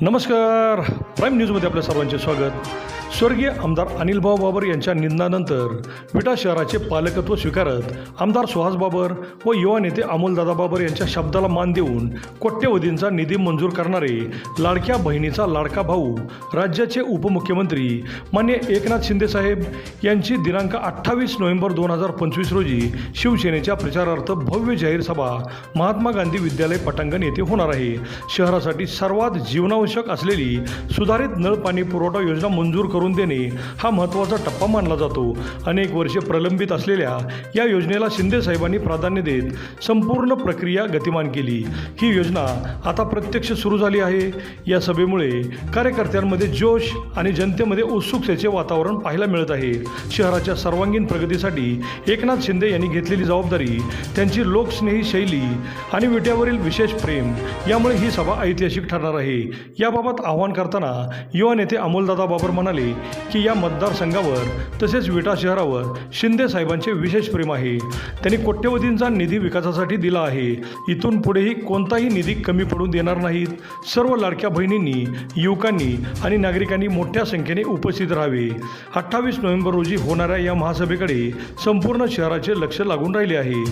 नमस्कार. प्राईम न्यूजमध्ये आपल्या सर्वांचे स्वागत. स्वर्गीय आमदार अनिल भाऊ बाबर यांच्या निंदानंतर विटा शहराचे पालकत्व स्वीकारत आमदार सुहास बाबर व युवा नेते अमोलदादा बाबर यांच्या शब्दाला मान देऊन कोट्यवधींचा निधी मंजूर करणारे लाडक्या बहिणीचा लाडका भाऊ राज्याचे उपमुख्यमंत्री मान्य एकनाथ शिंदेसाहेब यांची दिनांक अठ्ठावीस नोव्हेंबर दोन हजार पंचवीस रोजी शिवसेनेच्या प्रचारार्थ भव्य जाहीर सभा महात्मा गांधी विद्यालय पटांगण येथे होणार आहे. शहरासाठी सर्वात जीवनावश्यक असलेली सुधारित नळ पाणी पुरवठा योजना मंजूर करून देणे हा महत्त्वाचा टप्पा मानला जातो. अनेक वर्षे प्रलंबित असलेल्या या योजनेला शिंदे साहेबांनी प्राधान्य देत संपूर्ण प्रक्रिया गतिमान केली. ही योजना आता प्रत्यक्ष सुरू झाली आहे. या सभेमुळे कार्यकर्त्यांमध्ये जोश आणि जनतेमध्ये उत्सुकतेचे वातावरण पाहायला मिळत आहे. शहराच्या सर्वांगीण प्रगतीसाठी एकनाथ शिंदे यांनी घेतलेली जबाबदारी त्यांची लोकस्नेही शैली आणि विट्यावरील विशेष प्रेम यामुळे ही सभा ऐतिहासिक ठरणार आहे. याबाबत आवाहन करताना युवा नेते अमोलदादा बाबर म्हणाले की या मतदारसंघावर तसेच विटा शहरावर शिंदे साहेबांचे विशेष प्रेम आहे. त्यांनी कोट्यवधींचा निधी विकासासाठी दिला आहे. इथून पुढेही कोणताही निधी कमी पडून देणार नाहीत. सर्व लाडक्या बहिणींनी युवकांनी आणि नागरिकांनी मोठ्या संख्येने उपस्थित राहावे. अठ्ठावीस नोव्हेंबर रोजी होणाऱ्या या महासभेकडे संपूर्ण शहराचे लक्ष लागून राहिले आहे.